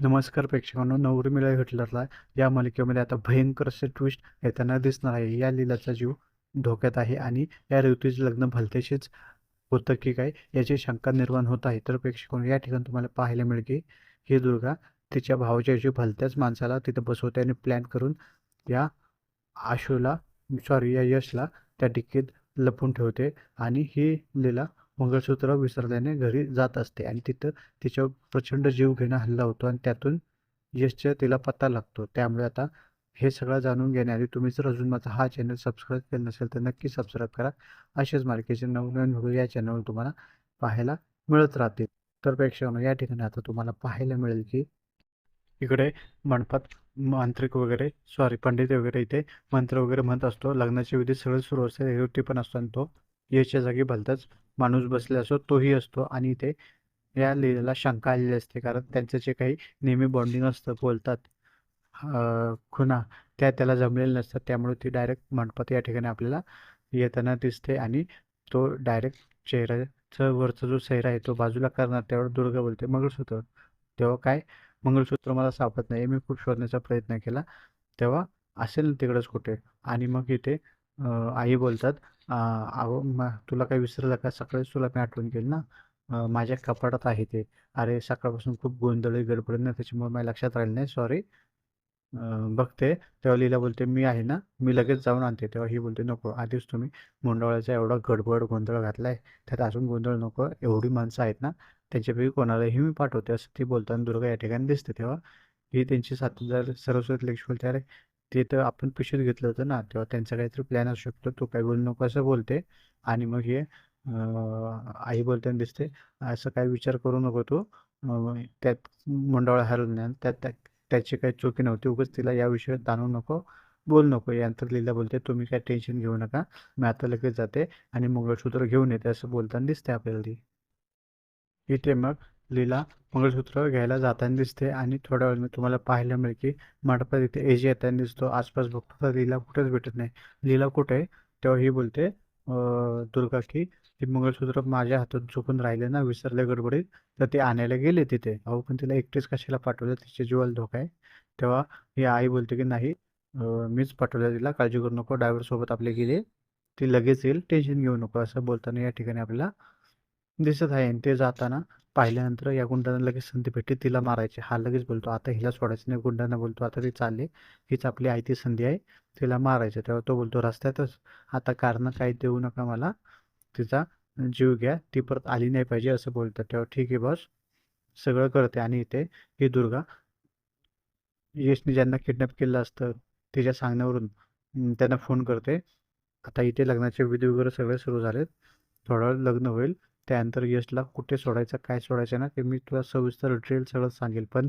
नमस्कार प्रेक्षकांनो नवरी मिळा हिटलरला या मालिकेमध्ये आता भयंकर असे ट्विस्ट येताना दिसणार आहे. या लीलाचा जीव धोक्यात आहे आणि या ऋतूचे लग्न भलतेशीच होतं की काय याची शंका निर्माण होत आहे. तर प्रेक्षकांनो या ठिकाणी तुम्हाला पाहायला मिळेल की ही दुर्गा तिच्या भावाच्या ऐवजी भलत्याच माणसाला तिथं बसवते आणि प्लॅन करून या आशूला सॉरी या यशला त्या डिक्कीत लपून ठेवते. आणि ही लीला मंगळसूत्र विसरल्याने घरी जात असते आणि तिथं तिच्यावर प्रचंड जीव घेणं हल्ला होतो आणि त्यातून यशच्या तिला पत्ता लागतो. त्यामुळे आता हे सगळं जाणून घेण्याआधी तुम्ही जर अजून माझा हा चॅनल सबस्क्राईब केला नसेल तर नक्की सबस्क्राईब करा. असेच मालिकेचे नवनवीन व्हिडिओ या चॅनलवर तुम्हाला पाहायला मिळत राहतील. तर प्रेक्षकांना या ठिकाणी आता तुम्हाला पाहायला मिळेल की इकडे मंडपात मांत्रिक वगैरे सॉरी पंडित वगैरे इथे मंत्र वगैरे म्हणत असतो. लग्नाची विधी सगळं सुरू असते पण असतो आणि तो यशच्या जागी भलताच माणूस बसले असतो तोही असतो आणि इथे या लीलेला शंका आलेली असते. कारण त्यांचं जे काही नेहमी बॉन्डिंग असतं बोलतात खुना त्या त्याला जमलेल्या नसतात. त्यामुळे ती डायरेक्ट मंडपात या ठिकाणी आपल्याला येताना दिसते आणि तो डायरेक्ट चेहऱ्याचा वरचा जो चेहरा आहे तो बाजूला करणार त्यावर दुर्गा बोलते. मंगळसूत्र. तेव्हा काय? मंगळसूत्र मला सापडत नाही मी खूप शोधण्याचा प्रयत्न केला. तेव्हा असेल ना तिकडंच कुठे? आणि मग इथे आई बोलतात अहो म- तुला काही विसरलं का? सकाळीच तुला मी आठवण केली ना. माझ्या कपाटात आहे ते. अरे सकाळपासून खूप गोंधळ गडबड ना त्याच्यामुळे माझ्या लक्षात राहिलं नाही. सॉरी बघते. तेव्हा लीला बोलते मी आहे ना मी लगेच जाऊन आणते. तेव्हा ही बोलते नको आधीच तुम्ही मुंडवळ्याचा एवढा गडबड गोंधळ घातलाय. त्यात अजून गोंधळ नको. एवढी माणसं आहेत ना त्यांच्यापैकी कोणालाही मी पाठवते. असं ती बोलताना दुर्गा या ठिकाणी दिसते तेव्हा. ही त्यांची साथीदार सरस्वती लक्ष्मी बोलते अरे ते तर आपण पिशवीत घेतलं होतं ना तेव्हा त्यांचा काहीतरी प्लॅन असू शकतो. तो काय बोलू नको असं बोलते. आणि मग हे आई बोलताना दिसते असं काय विचार करू नको तू. त्यात मंडळ हरवण्यात त्यात त्या- त्याची काही चुकी नव्हती. उगाच तिला या विषयात नको बोल नको. यानंतर लिहिला बोलते तुम्ही काय टेन्शन घेऊ नका. मी आता लगेच जाते आणि मंगळसूत्र घेऊन येते. असं बोलताना दिसते आपल्याला ती. इथे मग लीला मंगळसूत्र घ्यायला जाताना दिसते आणि थोड्या वेळ मी तुम्हाला पाहायला मिळेल की मंडपात इथे एजी येताना दिसतो. आसपास बघतो तर लीला कुठेच भेटत नाही. लीला कुठे आहे? तेव्हा ही बोलते दुर्गा की ते मंगळसूत्र माझ्या हातात झोपून राहिले ना विसरले गडबडीत तर ते आणायला गेले तिथे. अहो पण तिला एकटेच कशाला पाठवलं? तिचे जीवाला धोका आहे. तेव्हा ही आई बोलते की नाही मीच पाठवलं तिला काळजी करू नको ड्रायव्हर सोबत आपले गेले. ती लगेच येईल टेन्शन घेऊ नको असं बोलताना या ठिकाणी आपल्याला दिसत आहे. आणि ते जाताना पाहिल्यानंतर या गुंडांना लगेच संधी भेटते तिला मारायची. हा लगेच बोलतो आता हिला सोडायचं नाही. गुंडांना बोलतो आता ती चालली. हीच आपली आयती संधी आहे. तिला मारायचं. तेव्हा तो बोलतो रस्त्यातच. आता कारण काही देऊ नका मला. तिचा जीव घ्या. ती परत आली नाही पाहिजे असं बोलतात तेव्हा ठीक आहे बस. सगळं करते. आणि इथे ही दुर्गा यशने ज्यांना किडनॅप केलं असतं तिच्या सांगण्यावरून त्यांना फोन करते. आता इथे लग्नाचे विधी वगैरे सगळे सुरू झालेत. थोडा वेळ लग्न होईल. त्यानंतर यशला कुठे सोडायचं काय सोडायचं ना ते मी तुला सविस्तर डिटेल सगळं सांगेल. पण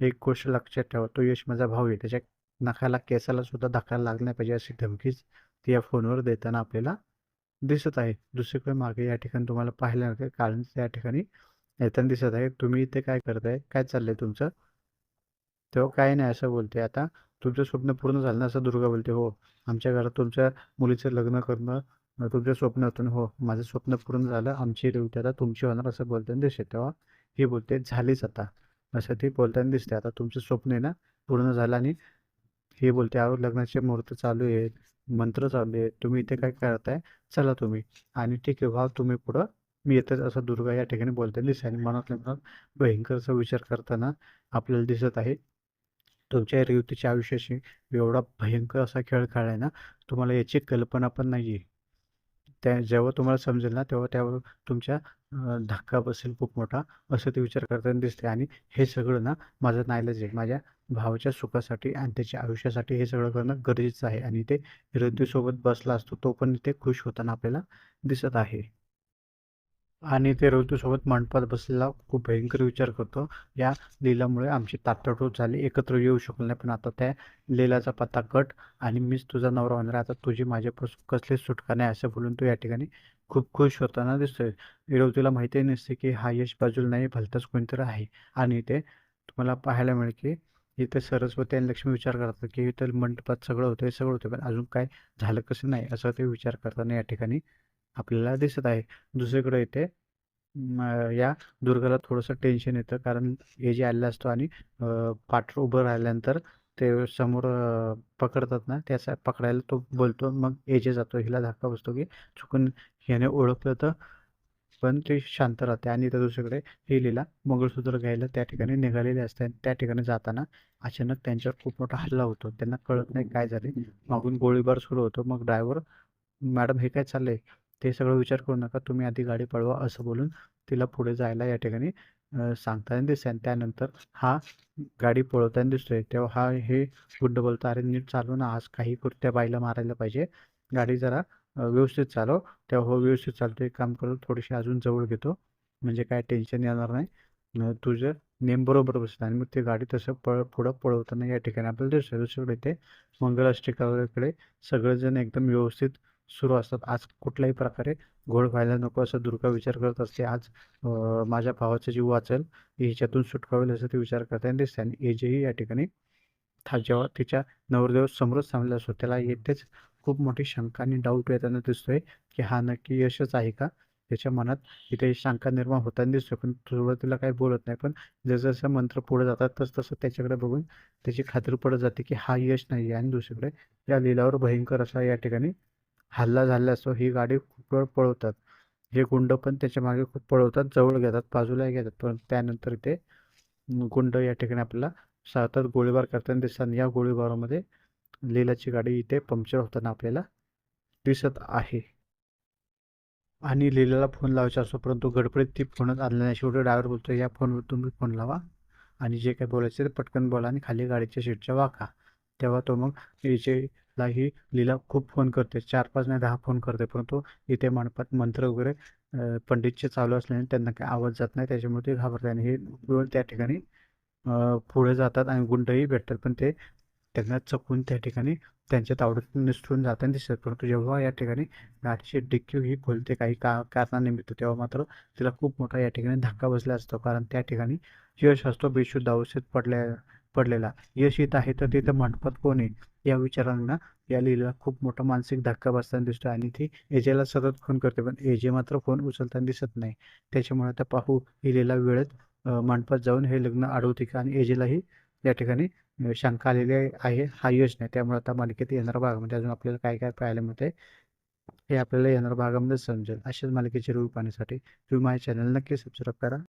एक गोष्ट लक्षात ठेवा तो यश माझा भाऊ आहे. त्याच्या नखाला केसाला सुद्धा धक्का लागला नाही पाहिजे अशी धमकीच ती या फोनवर देताना आपल्याला दिसत आहे. दुसरीकडे मागे या ठिकाणी तुम्हाला पाहायला मिळते कारण त्या ठिकाणी येताना दिसत आहे. तुम्ही इथे काय करताय काय चाललंय तुमचं? तेव्हा काय नाही असं बोलते आता तुमचं स्वप्न पूर्ण झालं ना असं दुर्गा बोलते हो आमच्या घरात तुमच्या मुलीचं लग्न करणं तुमच्या स्वप्नातून हो माझं स्वप्न पूर्ण झालं. आमची ड्युटी आता तुमची होणार असं बोलताना दिसते तेव्हा. ही बोलते झालीच आता. असं ती बोलताना दिसते आता तुमचं स्वप्न आहे ना पूर्ण झालं आणि हे बोलते अहो लग्नाचे मुहूर्त चालू आहेत मंत्र चालू आहे तुम्ही इथे काय करताय? चला तुम्ही. आणि ठीक आहे भाव तुम्ही पुढं मी येतच असं दुर्गा या ठिकाणी बोलताना दिसते आणि मनातल्या मनात भयंकरचा विचार करताना आपल्याला दिसत आहे. तुमच्या रेवतीच्या आयुष्याशी एवढा भयंकर असा खेळ खेळाय ना तुम्हाला याची कल्पना पण नाही आहे त्या जेव्हा तुम्हाला समजेल ना तेव्हा त्यावर तुमच्या धक्का बसेल खूप मोठा असं ते विचार करताना दिसते आणि हे सगळं ना माझं नाईलाज आहे. माझ्या भावाच्या सुखासाठी आणि त्याच्या आयुष्यासाठी हे सगळं करणं गरजेचं आहे. आणि ते ऋतूसोबत बसला असतो तो पण इथे खुश होताना आपल्याला दिसत आहे. आणि ते ऋतूसोबत मंडपात बसलेला खूप भयंकर विचार करतो. या लीलामुळे आमची तातडतोड झाली. एकत्र येऊ शकलो नाही पण आता त्या लीलाचा पत्ता कट आणि मीच तुझा नवरा होणार आता तुझी माझ्यापासून कसलीच सुटका नाही असं बोलून तो या ठिकाणी खूप खुश होताना दिसतोय. ऋतूला माहिती नसते की हा यश बाजूला नाही भलताच कोणतरी आहे. आणि ते तुम्हाला पाहायला मिळेल की इथे सरस्वती आणि लक्ष्मी विचार करतात की इथं मंडपात सगळं होतं सगळं होतं पण अजून काय झालं कसं नाही असं ते विचार करताना या ठिकाणी आपल्याला दिसत आहे. दुसरीकडे इथे या दुर्गाला थोडंसं टेन्शन येतं. कारण हे जे आलेलं असतो आणि पाठर उभं राहिल्यानंतर ते समोर पकडतात ना त्याचा पकडायला तो बोलतो. मग एजे जातो हिला धक्का बसतो की चुकून ह्याने ओळखलं तर पण ते शांत राहते. आणि त्या दुसरीकडे ही लीला मंगळसूत्र घ्यायला त्या ठिकाणी निघालेले असते. आणि त्या ठिकाणी जाताना अचानक त्यांच्यावर खूप मोठा हल्ला होतो. त्यांना कळत नाही काय झाले. मागून गोळीबार सुरू होतो. मग ड्रायव्हर मॅडम हे काय चाललंय? ते सगळं विचार करू नका तुम्ही आधी गाडी पळवा असं बोलून तिला पुढे जायला या ठिकाणी सांगताना दिसते आणि त्यानंतर हा गाडी पळवताना दिसतोय. तेव्हा हा हे गुंड बोलतो अरे नीट चालू ना आज काही करू त्या बाईला मारायला पाहिजे. गाडी जरा व्यवस्थित चालव. तेव्हा हो व्यवस्थित चालतो. एक काम करतो थोडीशी अजून जवळ घेतो. म्हणजे काय टेन्शन येणार नाही. तुझं नेम बरोबर बसतं. आणि मग ते गाडी तसं पळ पुढं पळवताना या ठिकाणी आपल्याला दिसतोय. दुसरीकडे ते मंगलाष्टिकाकडे सगळेजण एकदम व्यवस्थित सुरू असतात. आज कुठल्याही प्रकारे घोळ व्हायला नको असं दुर्गा विचार करत असते. आज माझ्या भावाचा जीव वाचेल हिच्यातून सुटका होईल असं ते विचार करताना दिसते आणि एजेही या ठिकाणी था जेव्हा तिच्या नवरदेव समोरच थांबलेला असतो त्याला येथेच खूप मोठी शंका आणि डाऊट येताना दिसतोय की हा नक्की यशच आहे का? त्याच्या मनात इथे शंका निर्माण होताना दिसतो पण सुरुवातीला काही बोलत नाही. पण जसजसं मंत्र पुढे जातात तस तसं त्याच्याकडे बघून त्याची खात्री पडत जाते की हा यश नाही आहे आणि दुसरीकडे या लिलावर भयंकर असा या ठिकाणी हल्ला झाला असतो ही गाडी खूप वेळ पळवतात. हे गुंड पण त्याच्यामागे खूप पळवतात जवळ घेतात बाजूला घेतात. पण त्यानंतर ते गुंड या ठिकाणी आपल्याला सतत गोळीबार करताना दिसतात. आणि या गोळीबारामध्ये लीलाची गाडी इथे पंक्चर होताना आपल्याला दिसत आहे. आणि लीलाला फोन लावायचा असतो परंतु गडबडीत ती फोनच आणला नाही. शेवटी ड्रायव्हर बोलतो या फोनवर तुम्ही फोन लावा आणि जे काही बोलायचे ते पटकन बोला आणि खाली गाडीच्या सीटच्या वाका. तेव्हा तो मग लाही लीला खूप फोन करते. चार पाच नाही दहा फोन करते. परंतु इथे मंडपात मंत्र वगैरे पंडितचे चालू असल्याने त्यांना काही आवाज जात नाही. त्याच्यामुळे ते घाबरते आणि हे त्या ठिकाणी पुढे जातात आणि गुंडही भेटतात. पण ते त्यांना चकून त्या ठिकाणी त्यांच्या तावडीतून निसटून जाताना दिसतात. परंतु जेव्हा या ठिकाणी गाडीची डिक्की ही खोलते काही का कारणानिमित्त तेव्हा मात्र तिला खूप मोठा या ठिकाणी धक्का बसला असतो. कारण त्या ठिकाणी यश असतो. बेशुद्ध अवस्थेत पडल्या पडलेला. यश येत आहे तर तिथं मंडपात कोण आहे? या विचारांना या लीला खूप मोठा मानसिक धक्का बसताना दिसतो आणि ती एजेला सतत फोन करते पण एजे मात्र फोन उचलताना दिसत नाही. त्याच्यामुळे आता पाहू ही लीला वेळेत मंडपात जाऊन हे लग्न अडवते का? आणि एजेलाही या ठिकाणी शंका आलेली आहे हा यश नाही. त्यामुळे आता मालिकेत येणाऱ्या भागामध्ये म्हणजे अजून आपल्याला काय काय पाहायला मिळते हे आपल्याला येणाऱ्या भागामध्ये समजेल. अशाच मालिकेचे रिव्ह्यू पाहण्यासाठी तुम्ही माझ्या चॅनल नक्की सबस्क्राईब करा.